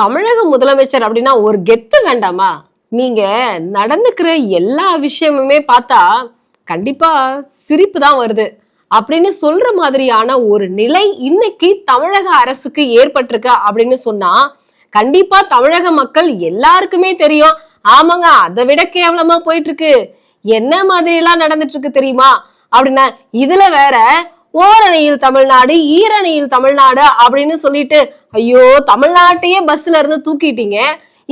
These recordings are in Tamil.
தமிழக முதலமைச்சர் அப்படின்னா ஒரு கெத்து வேண்டாமா? நீங்க நடந்துக்கிற எல்லா விஷயமுமே பார்த்தா கண்டிப்பா சிரிப்பு தான் வருது. அப்படின்னு சொல்ற மாதிரியான ஒரு நிலை இன்னைக்கு தமிழக அரசுக்கு ஏற்பட்டிருக்க அப்படின்னு சொன்னா கண்டிப்பா தமிழக மக்கள் எல்லாருக்குமே தெரியும். ஆமாங்க அதை விட கேவலமா போயிட்டு இருக்கு. என்ன மாதிரி எல்லாம் நடந்துட்டு இருக்கு தெரியுமா? அப்படின்னா இதுல வேற ஓரணியில் தமிழ்நாடு ஈரணியில் தமிழ்நாடு அப்படின்னு சொல்லிட்டு ஐயோ தமிழ்நாட்டையே பஸ்ல இருந்து தூக்கிட்டீங்க.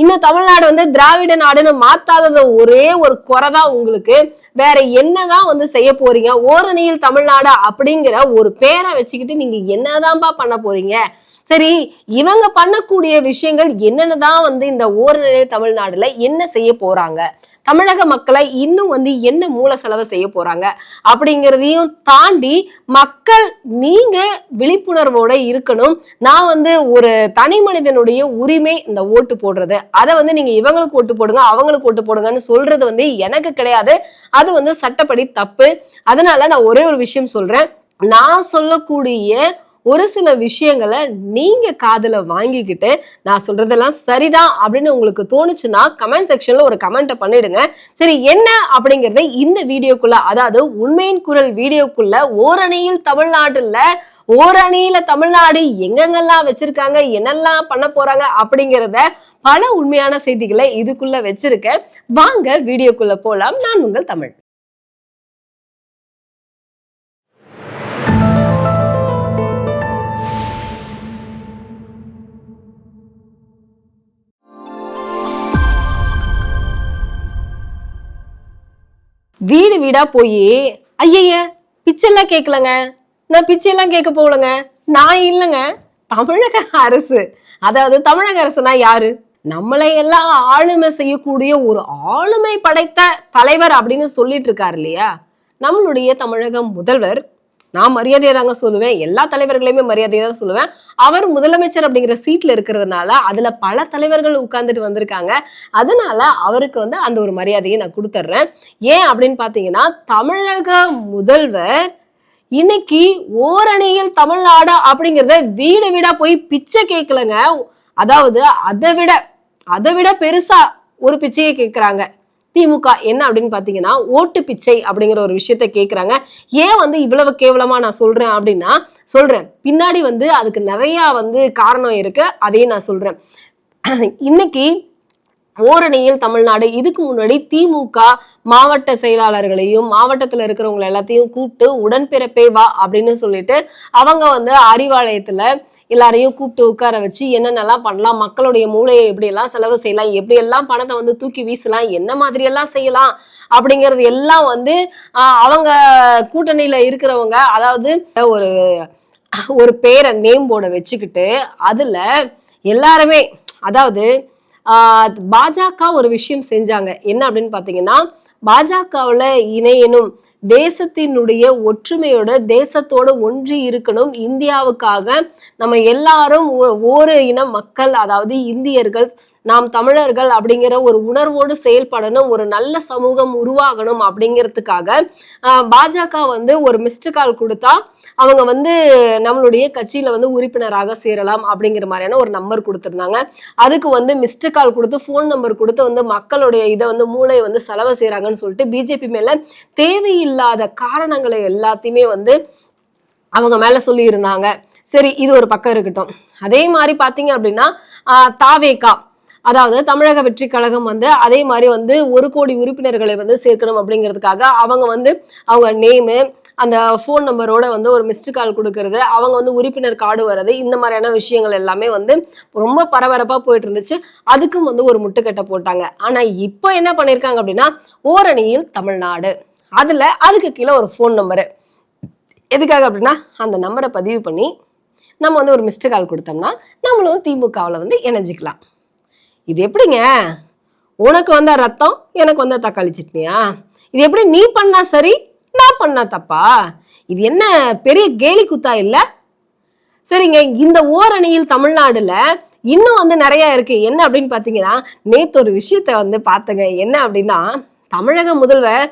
இன்னும் தமிழ்நாடு வந்து திராவிட நாடுன்னு மாத்தாதத ஒரே ஒரு குறை தான் உங்களுக்கு. வேற என்னதான் வந்து செய்ய போறீங்க? ஓரணியில் தமிழ்நாடு அப்படிங்கிற ஒரு பேரை வச்சுக்கிட்டு நீங்க என்னதான்பா பண்ண போறீங்க? சரி இவங்க பண்ணக்கூடிய விஷயங்கள் என்னென்னதான் வந்து இந்த ஓரணியில் தமிழ்நாடுல என்ன செய்ய போறாங்க? தமிழக மக்களை இன்னும் வந்து என்ன மூல செலவு செய்ய போறாங்க அப்படிங்கிறதையும் தாண்டி மக்கள் நீங்க விழிப்புணர்வோட இருக்கணும். நான் வந்து ஒரு தனி மனிதனுடைய உரிமை இந்த ஓட்டு போடுறது. அதை வந்து நீங்க இவங்களுக்கு ஓட்டு போடுங்க அவங்களுக்கு ஓட்டு போடுங்கன்னு சொல்றது வந்து எனக்கு கிடையாது. அது வந்து சட்டப்படி தப்பு. அதனால நான் ஒரே ஒரு விஷயம் சொல்றேன். நான் சொல்லக்கூடிய ஒரு சில விஷயங்களை நீங்க காதுல வாங்கிக்கிட்டு நான் சொல்றதெல்லாம் சரிதான் அப்படின்னு உங்களுக்கு தோணுச்சுன்னா கமெண்ட் செக்ஷன்ல ஒரு கமெண்ட்டை பண்ணிடுங்க. சரி என்ன அப்படிங்கறத இந்த வீடியோக்குள்ள அதாவது உண்மையின் குரல் வீடியோக்குள்ள ஓரணியில் தமிழ்நாட்டுல ஓரணியில தமிழ்நாடு எங்கெங்கெல்லாம் வச்சிருக்காங்க என்னெல்லாம் பண்ண போறாங்க அப்படிங்கிறத பல உண்மையான செய்திகளை இதுக்குள்ள வச்சிருக்கேன். வாங்க வீடியோக்குள்ள போலாம். நான் உங்கள் தமிழ். வீடு வீடா போய் ஐயைய பிச்சைலாம் கேட்கலங்க நான் பிச்சையெல்லாம் கேட்க போகலங்க. நான் இல்லைங்க. தமிழக அரசு. அதாவது தமிழக அரசுனா யாரு? நம்மளை எல்லாம் ஆளுமை செய்யக்கூடிய ஒரு ஆளுமை படைத்த தலைவர் அப்படின்னு சொல்லிட்டு இருக்காரு இல்லையா? நம்மளுடைய தமிழக முதல்வர் நான் மரியாதையை தாங்க சொல்லுவேன். எல்லா தலைவர்களையுமே மரியாதையை தான் சொல்லுவேன். அவர் முதலமைச்சர் அப்படிங்கிற சீட்ல இருக்கிறதுனால அதுல பல தலைவர்கள் உட்கார்ந்துட்டு வந்திருக்காங்க. அதனால அவருக்கு வந்து அந்த ஒரு மரியாதையை நான் கொடுத்துட்றேன் ஏன் அப்படின்னு பாத்தீங்கன்னா தமிழக முதல்வர் இன்னைக்கு ஓரணியில் தமிழ்நாடு அப்படிங்கிறத வீடு வீடா போய் பிச்சை கேட்கலங்க அதாவது அதை விட அதை விட பெருசா ஒரு பிச்சையை கேட்குறாங்க திமுக என்ன அப்படின்னு பார்த்தீங்கன்னா ஓட்டு பிச்சை அப்படிங்கிற ஒரு விஷயத்த கேட்குறாங்க ஏன் வந்து இவ்வளவு கேவலமா நான் சொல்றேன் அப்படின்னா சொல்றேன். பின்னாடி வந்து அதுக்கு நிறைய வந்து காரணம் இருக்கு. அதையும் நான் சொல்றேன். இன்னைக்கு ஓரணியில் தமிழ்நாடு. இதுக்கு முன்னாடி திமுக மாவட்ட செயலாளர்களையும் மாவட்டத்துல இருக்கிறவங்க எல்லாத்தையும் கூப்பிட்டு உடன்பிறப்பே வா அப்படின்னு சொல்லிட்டு அவங்க வந்து அறிவாலயத்துல எல்லாரையும் கூப்பிட்டு உட்கார வச்சு என்னென்னலாம் பண்ணலாம் மக்களுடைய மூளையை எப்படி எல்லாம் செலவு செய்யலாம் எப்படி எல்லாம் பணத்தை வந்து தூக்கி வீசலாம் என்ன மாதிரி எல்லாம் செய்யலாம் அப்படிங்கிறது எல்லாம் வந்து அவங்க கூட்டணியில இருக்கிறவங்க அதாவது ஒரு ஒரு பேரை நேம் போர்டை வச்சுக்கிட்டு அதுல எல்லாருமே அதாவது பாஜக ஒரு விஷயம் செஞ்சாங்க. என்ன அப்படின்னு பார்த்தீங்கன்னா பாஜகவுல இணையனும் தேசத்தினுடைய ஒற்றுமையோட தேசத்தோட ஒன்றி இருக்கணும். இந்தியாவுக்காக நம்ம எல்லாரும் ஒ- இன மக்கள் அதாவது இந்தியர்கள் நாம் தமிழர்கள் அப்படிங்கிற ஒரு உணர்வோடு செயல்படணும் ஒரு நல்ல சமூகம் உருவாகணும் அப்படிங்கிறதுக்காக பாஜக வந்து ஒரு மிஸ்டு கால் கொடுத்தா அவங்க வந்து நம்மளுடைய கட்சியில வந்து உறுப்பினராக சேரலாம் அப்படிங்கிற மாதிரியான ஒரு நம்பர் கொடுத்துருந்தாங்க. அதுக்கு வந்து மிஸ்டு கால் கொடுத்து ஃபோன் நம்பர் கொடுத்து வந்து மக்களுடைய இதை வந்து மூளையை வந்து செலவு செய்யறாங்கன்னு சொல்லிட்டு பிஜேபி மேல தேவையில்லாத காரணங்களை எல்லாத்தையுமே வந்து அவங்க மேல சொல்லி இருந்தாங்க சரி இது ஒரு பக்கம் இருக்கட்டும். அதே மாதிரி பாத்தீங்க அப்படின்னா தாவேகா. அதாவது தமிழக வெற்றி கழகம் வந்து அதே மாதிரி வந்து ஒரு கோடி உறுப்பினர்களை வந்து சேர்க்கணும் அப்படிங்கிறதுக்காக அவங்க வந்து அவங்க நேமு அந்த ஃபோன் நம்பரோட வந்து ஒரு மிஸ்டு கால் கொடுக்கறது. அவங்க வந்து உறுப்பினர் கார்டு வர்றது. இந்த மாதிரியான விஷயங்கள் எல்லாமே வந்து ரொம்ப பரபரப்பாக போயிட்டு இருந்துச்சு அதுக்கும் வந்து ஒரு முட்டுக்கட்டை போட்டாங்க. ஆனால் இப்போ என்ன பண்ணியிருக்காங்க அப்படின்னா ஓரணியில் தமிழ்நாடு. அதில் அதுக்கு கீழே ஒரு ஃபோன் நம்பரு எதுக்காக அப்படின்னா அந்த நம்பரை பதிவு பண்ணி நம்ம வந்து ஒரு மிஸ்டு கால் கொடுத்தோம்னா நம்மளும் திமுகவில் வந்து இணைஞ்சிக்கலாம். இது எப்படிங்க? உனக்கு வந்த ரத்தம் எனக்கு வந்த தக்காளி சட்னியா? இது எப்படி நீ பண்ணா சரி நான் பண்ணா தப்பா? இது என்ன பெரிய கேலி குத்தா இல்லை? சரிங்க இந்த ஓரணியில் தமிழ்நாடுல இன்னும் வந்து நிறைய இருக்கு. என்ன அப்படின்னு பாத்தீங்கன்னா நேத்து ஒரு விஷயத்த வந்து பாத்துங்க. என்ன அப்படின்னா தமிழக முதல்வர்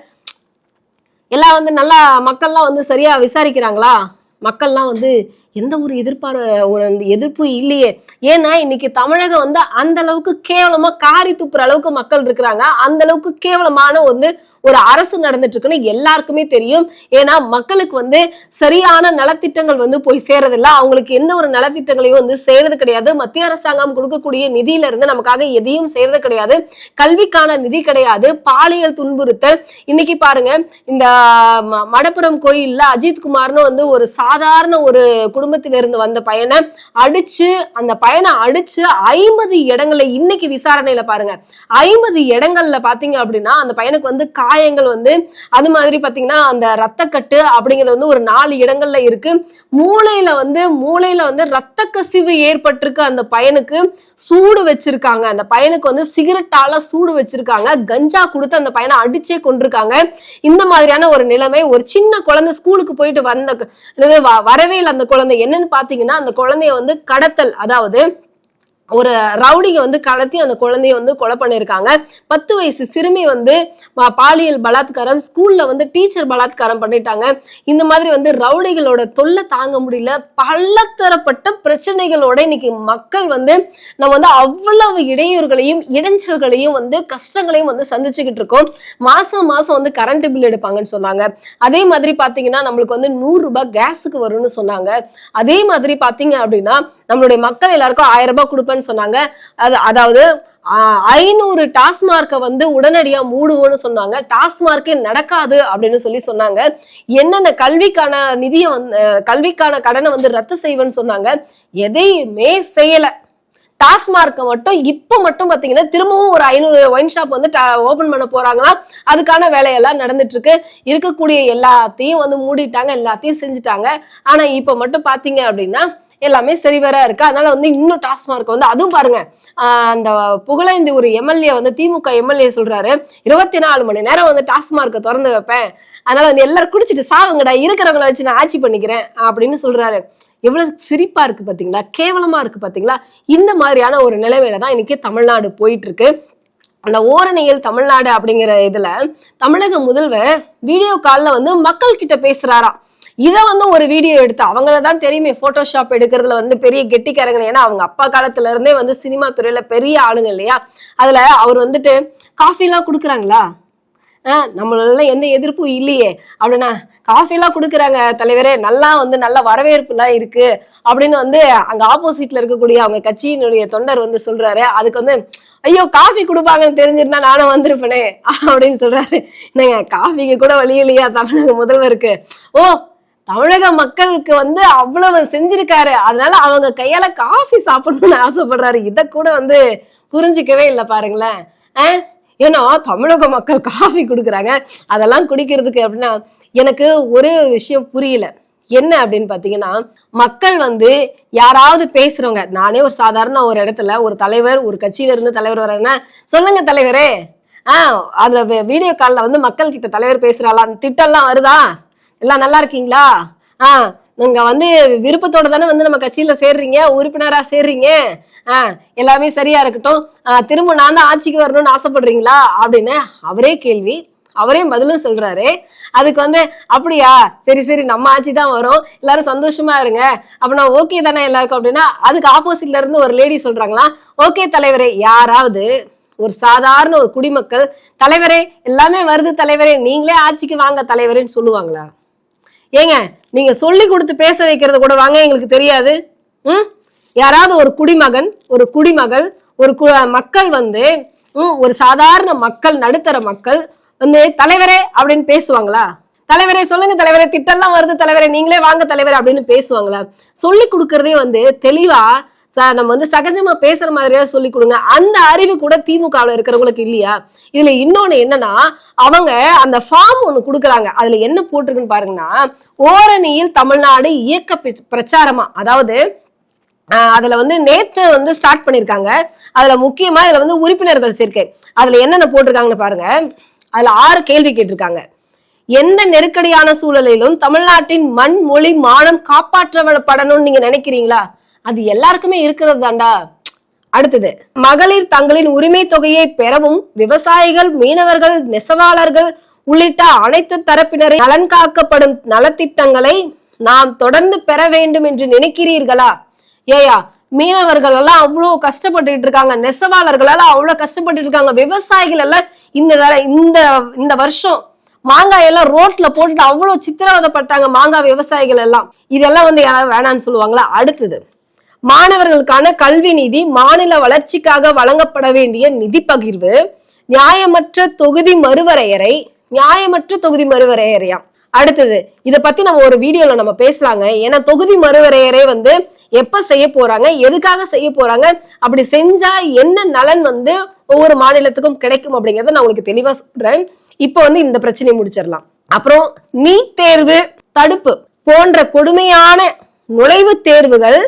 எல்லாம் வந்து நல்லா மக்கள்லாம் வந்து சரியா விசாரிக்கிறாங்களா? மக்கள்லாம் வந்து எந்த ஒரு எதிர்பார ஒரு அந்த எதிர்ப்பு இல்லையே. ஏன்னா இன்னைக்கு தமிழகம் வந்து அந்த அளவுக்கு கேவலமா காரி துப்புற அளவுக்கு மக்கள் இருக்கிறாங்க. அந்த அளவுக்கு கேவலமான வந்து ஒரு அரசு நடந்துட்டு இருக்குன்னு எல்லாருக்குமே தெரியும். ஏன்னா மக்களுக்கு வந்து சரியான நலத்திட்டங்கள் வந்து போய் சேரதில்ல. அவங்களுக்கு எந்த ஒரு நலத்திட்டங்களையும் வந்து செய்யறது கிடையாது. மத்திய அரசாங்கம் கொடுக்கக்கூடிய நிதியில இருந்து நமக்காக எதையும் செய்யறது கிடையாது. கல்விக்கான நிதி கிடையாது. பாலியல் துன்புறுத்தல். இன்னைக்கு பாருங்க இந்த ம- மடப்புரம் கோயில்ல அஜித் குமார்னு வந்து ஒரு சாதாரண ஒரு குடும்பத்திலிருந்து வந்த பையனை அடிச்சு அந்த பையனை அடிச்சு ஐம்பது இடங்கள்ல இன்னைக்கு விசாரணையில பாருங்க. ஐம்பது இடங்கள்ல பாத்தீங்க அப்படின்னா அந்த பையனுக்கு வந்து காயங்கள் வந்து அது மாதிரி பாத்தீங்கன்னா அந்த ரத்தக்கட்டு அப்படிங்கிறது வந்து ஒரு நாலு இடங்கள்ல இருக்கு. மூளையில வந்து மூளையில வந்து ரத்த கசிவு ஏற்பட்டிருக்கு. அந்த பையனுக்கு சூடு வச்சிருக்காங்க. அந்த பையனுக்கு வந்து சிகரெட்டால சூடு வச்சிருக்காங்க. கஞ்சா கொடுத்து அந்த பையனை அடிச்சே கொண்டிருக்காங்க இந்த மாதிரியான ஒரு நிலைமை ஒரு சின்ன குழந்தை ஸ்கூலுக்கு போயிட்டு வந்த வ- வரவே இல்லை அந்த குழந்தை. என்னன்னு பாத்தீங்கன்னா அந்த குழந்தைய வந்து கடத்தல் அதாவது ஒரு ரவுடிங்க வந்து கடத்தி அந்த குழந்தைய வந்து கொலை பண்ணியிருக்காங்க. பத்து வயசு சிறுமி வந்து பாலியல் பலாத்காரம் ஸ்கூல்ல வந்து டீச்சர் பலாத்காரம் பண்ணிட்டாங்க. இந்த மாதிரி வந்து ரவுடிகளோட தொல்லை தாங்க முடியல. பலதரப்பட்ட பிரச்சனைகளோட இன்னைக்கு மக்கள் வந்து நம்ம வந்து அவ்வளவு இடையூறுகளையும் இடைஞ்சல்களையும் வந்து கஷ்டங்களையும் வந்து சந்திச்சுக்கிட்டு இருக்கோம். மாசம் மாசம் வந்து கரண்ட் பில் எடுப்பாங்கன்னு சொன்னாங்க. அதே மாதிரி பாத்தீங்கன்னா நம்மளுக்கு வந்து நூறு ரூபாய் கேஸுக்கு வரும்னு சொன்னாங்க. அதே மாதிரி பாத்தீங்க அப்படின்னா நம்மளுடைய மக்கள் எல்லாருக்கும் ஆயிரம் ரூபாய் சொன்னாங்க. அது அதாவது ஐநூறு டாஸ்மார்க்கை வந்து உடனடியா மூடுவோம்னு சொன்னாங்க. டாஸ்மார்க்கே நடக்காது அப்படின்னு சொல்லி சொன்னாங்க. என்னென்ன கல்விக்கான நிதியை வந்து கல்விக்கான கடனை வந்து ரத்து செய்வேன்னு சொன்னாங்க. எதையுமே செய்யல. டாஸ்மார்க்கை மட்டும் இப்போ மட்டும் பார்த்தீங்கன்னா திரும்பவும் ஒரு ஐநூறு ஒயின் ஷாப் வந்து ஓபன் பண்ண போறாங்கன்னா அதுக்கான வேலையெல்லாம் நடந்துட்டு இருக்கு இருக்கக்கூடிய எல்லாத்தையும் வந்து மூடிட்டாங்க எல்லாத்தையும் செஞ்சுட்டாங்க. ஆனா இப்போ மட்டும் பாத்தீங்க அப்படின்னா எல்லாமே சரிவரா இருக்கு. அதனால வந்து இன்னும் டாஸ்மார்க் வந்து அதுவும் பாருங்க ஆஹ் அந்த புகழேந்தி ஒரு எம்எல்ஏ வந்து திமுக எம்எல்ஏ சொல்றாரு இருபத்தி நாலு மணி நேரம் வந்து டாஸ்மார்க்கை திறந்து வைப்பேன். அதனால வந்து எல்லாரும் குடிச்சிட்டு சாவுங்கடா இருக்கிறவங்கள வச்சு நான் ஆட்சி பண்ணிக்கிறேன் அப்படின்னு சொல்றாரு. எவ்வளவு சிரிப்பா இருக்கு பாத்தீங்களா? கேவலமா இருக்கு பாத்தீங்களா? இந்த மாதிரியான ஒரு நிலைமையில தான் இன்னைக்கு தமிழ்நாடு போயிட்டு இருக்கு அந்த ஓரணியில் தமிழ்நாடு அப்படிங்கிற இதுல தமிழக முதல்வர் வீடியோ காலில் வந்து மக்கள் கிட்ட பேசுறாராம். இதை வந்து ஒரு வீடியோ எடுத்து அவங்கள தான் தெரியுமே ஃபோட்டோஷாப் எடுக்கிறதுல வந்து பெரிய கெட்டிக்காரங்க ஏன்னா அவங்க அப்பா காலத்துல இருந்தே வந்து சினிமா துறையில பெரிய ஆளுங்க இல்லையா? அதுல அவர் வந்துட்டு காஃபி எல்லாம் கொடுக்குறாங்களா? ஆஹ் எந்த எதிர்ப்பும் இல்லையே. அப்படின்னா காஃபிலாம் கொடுக்குறாங்க தலைவரே நல்லா வந்து நல்ல வரவேற்புலாம் இருக்கு. அப்படின்னு வந்து அங்க ஆப்போசிட்ல இருக்கக்கூடிய அவங்க கட்சியினுடைய தொண்டர் வந்து சொல்றாரு. அதுக்கு வந்து ஐயோ காஃபி கொடுப்பாங்கன்னு தெரிஞ்சிருந்தா நானும் வந்திருப்பேனே அப்படின்னு சொல்றாரு. என்னங்க காஃபிக்கு கூட வழி இல்லையா தமிழக முதல்வருக்கு? ஓ தமிழக மக்களுக்கு வந்து அவ்வளவு செஞ்சிருக்காரு. அதனால அவங்க கையால காஃபி சாப்பிடணும்னு ஆசைப்படுறாரு. இதை கூட வந்து புரிஞ்சுக்கவே இல்லை பாருங்களேன். ஆஹ் ஏன்னா தமிழக மக்கள் காஃபி கொடுக்குறாங்க. அதெல்லாம் குடிக்கிறதுக்கு அப்படின்னா எனக்கு ஒரே ஒரு விஷயம் புரியல. என்ன அப்படின்னு பார்த்தீங்கன்னா மக்கள் வந்து யாராவது பேசுறவங்க நானே ஒரு சாதாரண ஒரு இடத்துல ஒரு தலைவர் ஒரு கட்சியில இருந்து தலைவர் வர்றேன்னா சொல்லுங்க தலைவரே. ஆ அதுல வீடியோ காலில் வந்து மக்கள் கிட்ட தலைவர் பேசுறாளா அந்த திட்டம்லாம் வருதா? எல்லாம் நல்லா இருக்கீங்களா? ஆ நீங்க வந்து விருப்பத்தோட தானே வந்து நம்ம கட்சியில சேர்றீங்க உறுப்பினரா சேர்றீங்க. ஆ எல்லாமே சரியா இருக்கட்டும். திரும்ப நான் தான் ஆட்சிக்கு வரணும்னு ஆசைப்படுறீங்களா? அப்படின்னு அவரே கேள்வி. அவரே பதிலும் சொல்றாரு. அதுக்கு வந்து அப்படியா? சரி சரி நம்ம ஆட்சி தான் வரும். எல்லாரும் சந்தோஷமா இருங்க. அப்படின்னா ஓகே தானே எல்லாருக்கும்? அப்படின்னா அதுக்கு ஆப்போசிட்ல இருந்து ஒரு லேடி சொல்றாங்களா ஓகே தலைவரே. யாராவது ஒரு சாதாரண ஒரு குடிமக்கள் தலைவரே எல்லாமே வருது தலைவரே. நீங்களே ஆட்சிக்கு வாங்க தலைவரேன்னு சொல்லுவாங்களா? ஏங்க நீங்க சொல்லி கொடுத்து பேச வைக்கிறது கூட வாங்க எங்களுக்கு தெரியாது. ம்? யாராவது ஒரு குடிமகன் ஒரு குடிமகள் ஒரு கு மக்கள் வந்து ம், ஒரு சாதாரண மக்கள் நடுத்தர மக்கள் வந்து தலைவரே அப்படின்னு பேசுவாங்களா? தலைவரே சொல்லுங்க தலைவரே திட்டம்லாம் வருது தலைவரே நீங்களே வாங்க தலைவர் அப்படின்னு பேசுவாங்களா? சொல்லி கொடுக்கறதே வந்து தெளிவா சார் நம்ம வந்து சகஜமா பேசுற மாதிரியா சொல்லி கொடுங்க. அந்த அறிவு கூட திமுகவில் இருக்கிறவங்களுக்கு இல்லையா? இதுல இன்னொன்னு என்னன்னா அவங்க அந்த ஃபார்ம் ஒன்று கொடுக்குறாங்க. அதுல என்ன போட்டிருக்குன்னு பாருங்கன்னா ஓரணியில் தமிழ்நாடு இயக்க பிரச்சாரமா அதாவது ஆஹ் அதுல வந்து நேத்து வந்து ஸ்டார்ட் பண்ணிருக்காங்க. அதுல முக்கியமா இதுல வந்து உறுப்பினர்கள் சேர்க்கை. அதுல என்னென்ன போட்டிருக்காங்கன்னு பாருங்க. அதுல ஆறு கேள்வி கேட்டிருக்காங்க. எந்த நெருக்கடியான சூழலிலும் தமிழ்நாட்டின் மண் மொழி மானம் காப்பாற்றப்படணும்னு நீங்க நினைக்கிறீங்களா? அது எல்லாருக்குமே இருக்கிறது தாண்டா அடுத்தது மகளிர் தங்களின் உரிமை தொகையை பெறவும் விவசாயிகள் மீனவர்கள் நெசவாளர்கள் உள்ளிட்ட அனைத்து தரப்பினரின் நலன் காக்கப்படும் நலத்திட்டங்களை நாம் தொடர்ந்து பெற வேண்டும் என்று நினைக்கிறீர்களா? ஏயா மீனவர்கள் எல்லாம் அவ்வளவு கஷ்டப்பட்டுட்டு இருக்காங்க நெசவாளர்கள் எல்லாம் அவ்வளவு கஷ்டப்பட்டுட்டு இருக்காங்க விவசாயிகள் எல்லாம் இந்த இந்த இந்த வருஷம் மாங்காய் எல்லாம் ரோட்ல போட்டுட்டு அவ்வளவு சித்திரவதைப்பட்டாங்க மாங்காய் விவசாயிகள் எல்லாம். இதெல்லாம் வந்து யாராவது வேணாம்னு சொல்லுவாங்களா? அடுத்தது மாணவர்களுக்கான கல்வி நிதி மாநில வளர்ச்சிக்காக வழங்கப்பட வேண்டிய நிதி பகிர்வு நியாயமற்ற தொகுதி மறுவரையறை நியாயமற்ற தொகுதி மறுவரையறையா அடுத்தது இதை பத்தி நம்ம ஒரு வீடியோல நம்ம பேசலாங்க. ஏன்னா தொகுதி மறுவரையறை வந்து எப்ப செய்ய போறாங்க எதுக்காக செய்ய போறாங்க அப்படி செஞ்சா என்ன நலன் வந்து ஒவ்வொரு மாநிலத்துக்கும் கிடைக்கும் அப்படிங்கறத நான் உங்களுக்கு தெளிவா சொல்றேன். இப்போ வந்து இந்த பிரச்சனையை முடிச்சிடலாம். அப்புறம் நீட் தேர்வு தடுப்பு போன்ற கொடுமையான நுழைவுத் தேர்வுகள்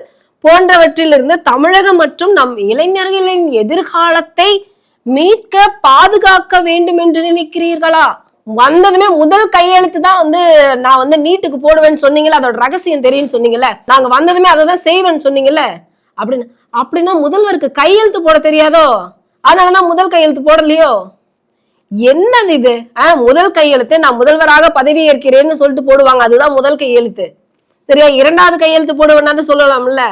போன்றவற்றிலிருந்து தமிழகம் மற்றும் நம் இளைஞர்களின் எதிர்காலத்தை மீட்க பாதுகாக்க வேண்டும் என்று நினைக்கிறீர்களா? வந்ததுமே முதல் கையெழுத்து தான் வந்து நான் வந்து நீட்டுக்கு போடுவேன்னு சொன்னீங்கல்ல அதோட ரகசியம் தெரியும்னு சொன்னீங்கல்ல. நாங்க வந்ததுமே அதை தான் செய்வேன்னு சொன்னீங்கல்ல. அப்படின்னு அப்படின்னா முதல்வருக்கு கையெழுத்து போட தெரியாதோ? அதனாலதான் முதல் கையெழுத்து போடலையோ? என்னது இது? ஆஹ் முதல் கையெழுத்து நான் முதல்வராக பதவி ஏற்கிறேன்னு சொல்லிட்டு போடுவாங்க. அதுதான் முதல் கையெழுத்து. சரியா? இரண்டாவது கையெழுத்து போடுவேன்னா சொல்லலாம்ல.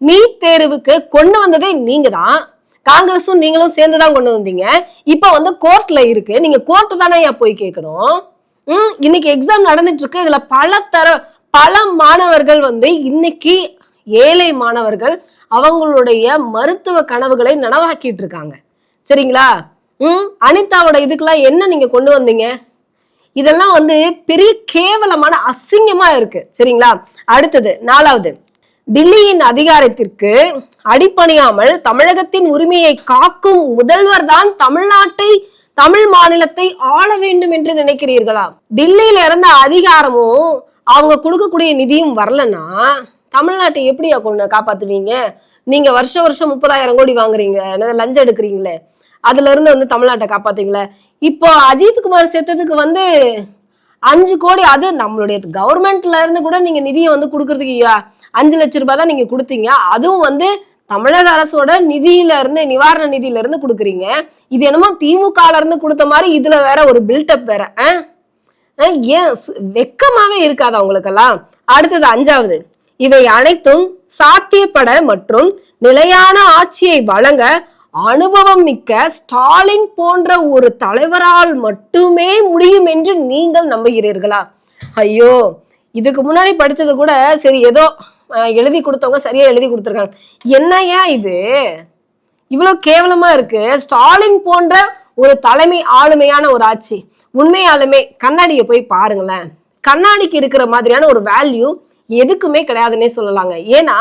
நீட் தேர்வுக்கு கொண்டு வந்ததே நீங்க தான் காங்கிரஸும் நீங்களும் சேர்ந்து தான் கொண்டு வந்தீங்க. இப்போ வந்து கோர்ட்ல இருக்கு. நீங்க கோர்ட்டு தானே போய் கேட்கணும். ம் இன்னைக்கு எக்ஸாம் நடந்துட்டு இருக்கு இதுல பல தர பல மாணவர்கள் வந்து இன்னைக்கு ஏழை மாணவர்கள் அவங்களுடைய மருத்துவ கனவுகளை நனவாக்கிட்டு இருக்காங்க. சரிங்களா? ம் அனிதாவோட இதுக்கெல்லாம் என்ன நீங்க கொண்டு வந்தீங்க? இதெல்லாம் வந்து பெரிய கேவலமான அசிங்கமா இருக்கு. சரிங்களா? அடுத்தது நாலாவது. டில்லியின் அதிகாரத்திற்கு அடிப்பணியாமல் தமிழகத்தின் உரிமையை காக்கும் முதல்வர் தான் தமிழ்நாட்டை தமிழ் மாநிலத்தை ஆள வேண்டும் என்று நினைக்கிறீர்களா? டில்லியில இருந்த அதிகாரமும் அவங்க கொடுக்கக்கூடிய நிதியும் வரலன்னா தமிழ்நாட்டை எப்படியா கொண்டு காப்பாத்துவீங்க? நீங்க வருஷ வருஷம் முப்பதாயிரம் கோடி வாங்குறீங்க என்னது லஞ்சம் எடுக்கிறீங்களே அதுல இருந்து வந்து தமிழ்நாட்டை காப்பாத்தீங்களே இப்போ அஜித் குமார் செத்ததுக்கு வந்து அஞ்சு கோடி அது நம்மளுடைய கவர்மெண்ட்ல இருந்து கூட நீங்க நிதியை வந்து கொடுக்கறதுக்கு அஞ்சு லட்சம் ரூபாய் தான் நீங்க கொடுத்தீங்க. அதுவும் வந்து தமிழக அரசோட நிதியில இருந்து நிவாரண நிதியில இருந்து கொடுக்குறீங்க. இது என்னமோ திமுகல இருந்து கொடுத்த மாதிரி இதுல வேற ஒரு பில்டப் வேற. ஆ? ஆ, ஏன் வெக்கமாவே இருக்காதா உங்களுக்கெல்லாம்? அடுத்தது அஞ்சாவது. இவை அனைத்தும் சாத்தியப்பட மற்றும் நிலையான ஆட்சியை வழங்க அனுபவம் மிக்க ஸ்டாலின் போன்ற ஒரு தலைவரால் மட்டுமே முடியும் என்று நீங்கள் நம்புகிறீர்களா? ஐயோ இதுக்கு முன்னாடி படிச்சது கூட சரி ஏதோ எழுதி கொடுத்தவங்க சரியா எழுதி கொடுத்துருக்காங்க. என்னையா இது? இவ்வளவு கேவலமா இருக்கு. ஸ்டாலின் போன்ற ஒரு தலைமை ஆளுமையான ஒரு ஆட்சி. உண்மையாலுமே கண்ணாடியை போய் பாருங்களேன். கண்ணாடிக்கு இருக்கிற மாதிரியான ஒரு வேல்யூ எதுக்குமே கிடையாதுன்னே சொல்லலாங்க. ஏன்னா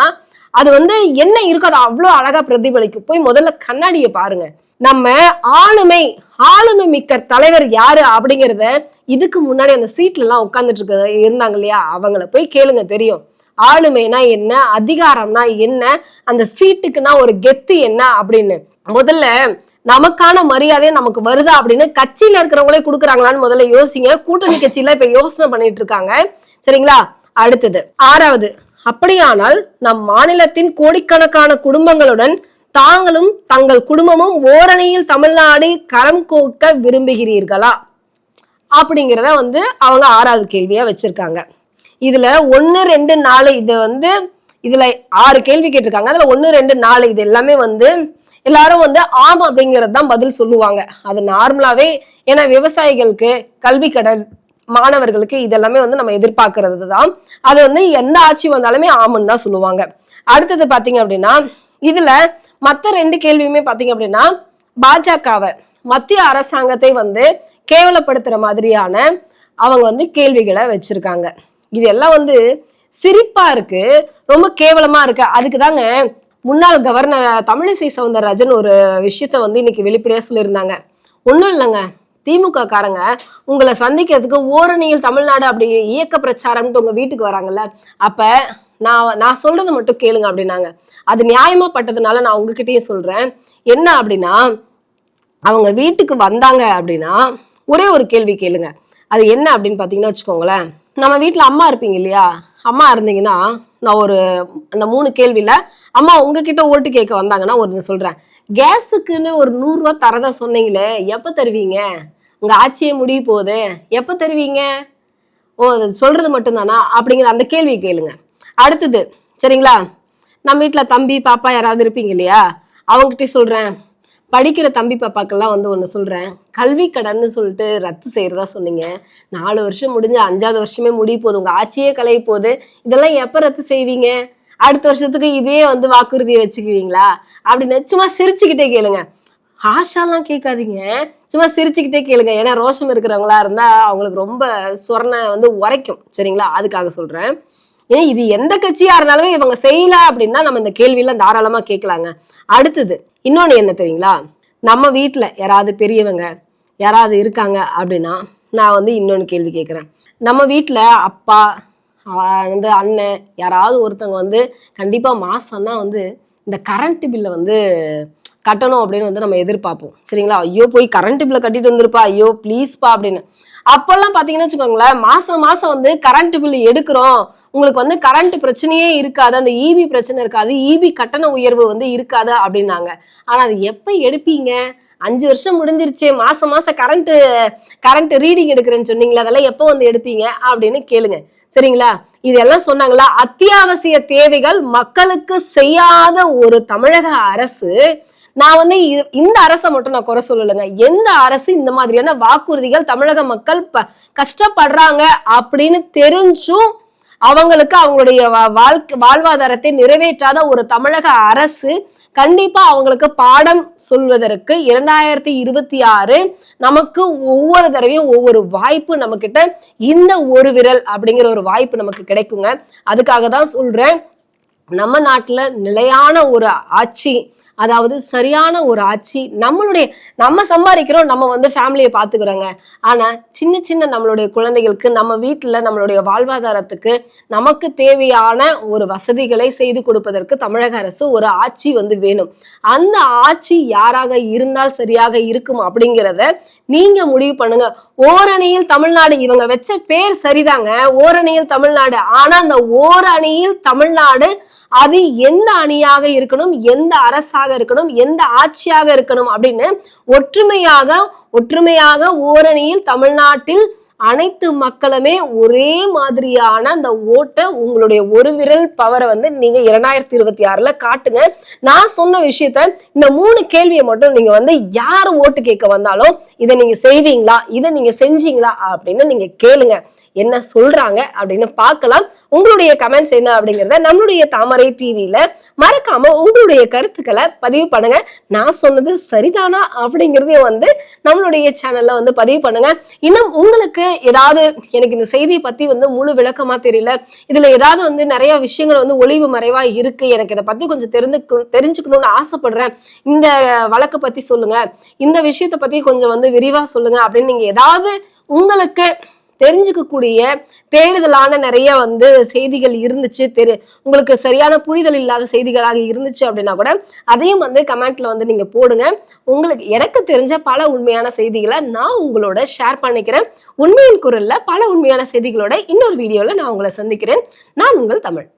அது வந்து என்ன இருக்கோ அது அவ்வளோ அழகா பிரதிபலிக்கும் போய் முதல்ல கண்ணாடியை பாருங்க. நம்ம ஆளுமை ஆளுமை மிக்க தலைவர் யாரு அப்படிங்கிறத இதுக்கு முன்னாடி அந்த சீட்ல எல்லாம் உட்கார்ந்துட்டு இருக்க இருந்தாங்க இல்லையா? அவங்கள போய் கேளுங்க தெரியும். ஆளுமைனா என்ன அதிகாரம்னா என்ன அந்த சீட்டுக்குன்னா ஒரு கெத்து என்ன அப்படின்னு. முதல்ல நமக்கான மரியாதை நமக்கு வருதா அப்படின்னு கட்சியில இருக்கிறவங்களே கொடுக்குறாங்களான்னு முதல்ல யோசிங்க. கூட்டணி கட்சியில இப்ப யோசனை பண்ணிட்டு இருக்காங்க. சரிங்களா? அடுத்தது ஆறாவது அப்படியானால் நம் மாநிலத்தின் கோடிக்கணக்கான குடும்பங்களுடன் தாங்களும் தங்கள் குடும்பமும் ஓரணியில் தமிழ்நாடு கரம் கோக்க விரும்புகிறீர்களா? அப்படிங்கிறத வந்து அவங்க ஆறாவது கேள்வியா வச்சிருக்காங்க. இதுல ஒன்னு ரெண்டு நாலு இது வந்து இதுல ஆறு கேள்வி கேட்டிருக்காங்க. அதுல ஒன்னு ரெண்டு நாலு இது எல்லாமே வந்து எல்லாரும் வந்து ஆம் அப்படிங்கிறது தான் பதில் சொல்லுவாங்க. அது நார்மலாவே ஏன்னா விவசாயிகளுக்கு கல்வி கடன் மாணவர்களுக்கு இதெல்லாமே வந்து நம்ம எதிர்பார்க்கறது தான் அது வந்து எந்த ஆட்சி வந்தாலுமே ஆமன் தான் சொல்லுவாங்க. அடுத்தது பாத்தீங்க அப்படின்னா இதுல மத்த ரெண்டு கேள்வியுமே பாத்தீங்க அப்படின்னா பாஜகவை மத்திய அரசாங்கத்தை வந்து கேவலப்படுத்துற மாதிரியான அவங்க வந்து கேள்விகளை வச்சிருக்காங்க. இது எல்லாம் வந்து சிரிப்பா இருக்கு ரொம்ப கேவலமா இருக்கு. அதுக்கு தாங்க முன்னாள் கவர்னர் தமிழிசை சவுந்தரராஜன் ஒரு விஷயத்த வந்து இன்னைக்கு வெளிப்படையா சொல்லியிருந்தாங்க. ஒன்றும் இல்லைங்க. திமுக காரங்க உங்களை சந்திக்கிறதுக்கு ஓரணியில் தமிழ்நாடு அப்படி இயக்க பிரச்சாரம்ட்டு உங்க வீட்டுக்கு வராங்கல்ல? அப்ப நான் நான் சொல்றது மட்டும் கேளுங்க அப்படின்னாங்க. அது நியாயமா பட்டதுனால நான் உங்ககிட்டயும் சொல்றேன். என்ன அப்படின்னா அவங்க வீட்டுக்கு வந்தாங்க அப்படின்னா ஒரே ஒரு கேள்வி கேளுங்க. அது என்ன அப்படின்னு பார்த்தீங்கன்னா வச்சுக்கோங்களேன். நம்ம வீட்டில் அம்மா இருப்பீங்க இல்லையா? அம்மா இருந்தீங்கன்னா நான் ஒரு அந்த மூணு கேள்வியில் அம்மா உங்ககிட்ட ஓட்டு கேட்க வந்தாங்கன்னா ஒரு சொல்கிறேன் கேஸுக்குன்னு ஒரு நூறுரூவா தரதா சொன்னீங்களே எப்போ தருவீங்க? உங்கள் ஆட்சியே முடிய போகுது எப்போ தருவீங்க? ஓ அது சொல்றது மட்டும்தானா? அப்படிங்கிற அந்த கேள்வி கேளுங்க. அடுத்தது சரிங்களா? நம்ம வீட்டில் தம்பி பாப்பா யாராவது இருப்பீங்க இல்லையா? அவங்ககிட்ட சொல்கிறேன் படிக்கிற தம்பி பாப்பாக்கெல்லாம் வந்து ஒன்று சொல்கிறேன் கல்வி கடன்னு சொல்லிட்டு ரத்து செய்கிறதா சொன்னீங்க. நாலு வருஷம் முடிஞ்சு அஞ்சாவது வருஷமே முடிய போகுது. உங்கள் ஆட்சியே கலைய போகுது. இதெல்லாம் எப்போ ரத்து செய்வீங்க? அடுத்த வருஷத்துக்கு இதே வந்து வாக்குறுதியை வச்சுக்குவீங்களா? அப்படின்னு சும்மா சிரிச்சுக்கிட்டே கேளுங்க. ஆஷாலாம் கேட்காதீங்க. சும்மா சிரிச்சுக்கிட்டே கேளுங்க. ஏன்னா ரோஷம் இருக்கிறவங்களா இருந்தால் அவங்களுக்கு ரொம்ப சொரணை வந்து உரைக்கும். சரிங்களா? அதுக்காக சொல்கிறேன் ஏன் இது எந்த கட்சியா இருந்தாலுமே இவங்க செய்யல அப்படின்னா நம்ம இந்த கேள்வியெல்லாம் தாராளமா கேட்கலாங்க. அடுத்தது இன்னொன்று என்ன தெரியுங்களா? நம்ம வீட்டில் யாராவது பெரியவங்க யாராவது இருக்காங்க அப்படின்னா நான் வந்து இன்னொன்று கேள்வி கேட்குறேன். நம்ம வீட்டில் அப்பா வந்து அண்ணன் யாராவது ஒருத்தவங்க வந்து கண்டிப்பாக மாதம்னா வந்து இந்த கரண்ட் பில்லை வந்து கட்டணும் அப்படின்னு வந்து நம்ம எதிர்பார்ப்போம். சரிங்களா? ஐயோ போய் கரண்ட் பில்லை கட்டிட்டு வந்திருப்பா. ஐயோ ப்ளீஸ்ப்பா அப்படின்னு. அப்போல்லாம் பார்த்தீங்கன்னு வச்சுக்கோங்களேன் மாசம் மாசம் வந்து கரண்ட் பில் எடுக்கிறோம். உங்களுக்கு வந்து கரண்ட் பிரச்சனையே இருக்காது. அந்த இபி பிரச்சனை இருக்காது. இபி கட்டண உயர்வு வந்து இருக்காது அப்படின்னாங்க. ஆனா அது எப்போ எடுப்பீங்க? அஞ்சு வருஷம் முடிஞ்சிருச்சு. மாசம் மாசம் கரண்ட் கரண்ட் ரீடிங் எடுக்கிறேன்னு சொன்னீங்களா அதெல்லாம் எப்போ வந்து எடுப்பீங்க அப்படின்னு கேளுங்க. சரிங்களா? இதெல்லாம் சொன்னாங்களா? அத்தியாவசிய தேவைகள் மக்களுக்கு செய்யாத ஒரு தமிழக அரசு நான் வந்து இந்த அரசை மட்டும் நான் குறை சொல்லலைங்க. எந்த அரசு இந்த மாதிரியான வாக்குறுதிகள் தமிழக மக்கள் ப- கஷ்டப்படுறாங்க அப்படின்னு தெரிஞ்சும் அவங்களுக்கு அவங்களுடைய வா- வாழ்க்கை வாழ்வாதாரத்தை நிறைவேற்றாத ஒரு தமிழக அரசு கண்டிப்பா அவங்களுக்கு பாடம் சொல்வதற்கு இரண்டாயிரத்தி இருபத்தி ஆறு நமக்கு ஒவ்வொரு தடவையும் ஒவ்வொரு வாய்ப்பு நம்ம கிட்ட இந்த ஒரு விரல் அப்படிங்கிற ஒரு வாய்ப்பு நமக்கு கிடைக்குங்க. அதுக்காக தான் சொல்றேன். நம்ம நாட்டில் நிலையான ஒரு ஆட்சி அதாவது சரியான ஒரு ஆட்சி நம்மளுடைய நம்ம சம்பாதிக்கிறோம் நம்ம வந்து ஃபேமிலியை பார்த்துக்கிறோங்க ஆனால் சின்ன சின்ன நம்மளுடைய குழந்தைகளுக்கு நம்ம வீட்டில் நம்மளுடைய வாழ்வாதாரத்துக்கு நமக்கு தேவையான ஒரு வசதிகளை செய்து கொடுப்பதற்கு தமிழக அரசு ஒரு ஆட்சி வந்து வேணும். அந்த ஆட்சி யாராக இருந்தால் சரியாக இருக்கும் அப்படிங்கிறத நீங்கள் முடிவு பண்ணுங்க. ஓரணியில் தமிழ்நாடு இவங்க வச்ச பேர் சரிதாங்க. ஓரணியில் தமிழ்நாடு. ஆனால் அந்த ஓரணியில் தமிழ்நாடு அது எந்த அணியாக இருக்கணும் எந்த அரசாக இருக்கணும் எந்த ஆட்சியாக இருக்கணும் அப்படின்னு ஒற்றுமையாக ஒற்றுமையாக ஓரணியில் தமிழ்நாட்டில் அனைத்து மக்களுமே ஒரே மாதிரியான அந்த ஓட்டை உங்களுடைய ஒரு விரல் பவரை வந்து நீங்க இரண்டாயிரத்தி இருபத்தி ஆறுல காட்டுங்க. நான் சொன்ன விஷயத்த இந்த மூணு கேள்வியை மட்டும் நீங்க வந்து யார் ஓட்டு கேட்க வந்தாலும் இதை நீங்க செய்வீங்களா? இதை நீங்க செஞ்சீங்களா? அப்படின்னு நீங்க கேளுங்க. என்ன சொல்றாங்க? அப்படின்னு பார்க்கலாம். உங்களுடைய கமெண்ட்ஸ் என்ன அப்படிங்கிறத நம்மளுடைய தாமரை டிவியில மறக்காம உங்களுடைய கருத்துக்களை பதிவு பண்ணுங்க. நான் சொன்னது சரிதானா அப்படிங்கிறதையும் வந்து நம்மளுடைய சேனல்ல வந்து பதிவு பண்ணுங்க. இன்னும் உங்களுக்கு ஏதாவது எனக்கு இந்த செய்தியை பத்தி வந்து முழு விளக்கமா தெரியல. இதுல ஏதாவது வந்து நிறைய விஷயங்கள் வந்து ஒளிவு மறைவா இருக்கு. எனக்கு இதை பத்தி கொஞ்சம் தெரிந்து தெரிஞ்சுக்கணும்னு ஆசைப்படுறேன். இந்த வழக்கை பத்தி சொல்லுங்க. இந்த விஷயத்த பத்தி கொஞ்சம் வந்து விரிவா சொல்லுங்க அப்படின்னு நீங்க ஏதாவது உங்களுக்கு தெரிஞ்சுக்கக்கூடிய தேடுதலான நிறைய வந்து செய்திகள் இருந்துச்சு. தெரு உங்களுக்கு சரியான புரிதல் இல்லாத செய்திகளாக இருந்துச்சு அப்படின்னா கூட அதையும் வந்து கமெண்ட்ல வந்து நீங்க போடுங்க. உங்களுக்கு எனக்கு தெரிஞ்ச பல உண்மையான செய்திகளை நான் உங்களோட ஷேர் பண்ணிக்கிறேன். உண்மையின் குரல்ல பல உண்மையான செய்திகளோட இன்னொரு வீடியோல நான் உங்களை சந்திக்கிறேன். நான் உங்கள் தமிழ்.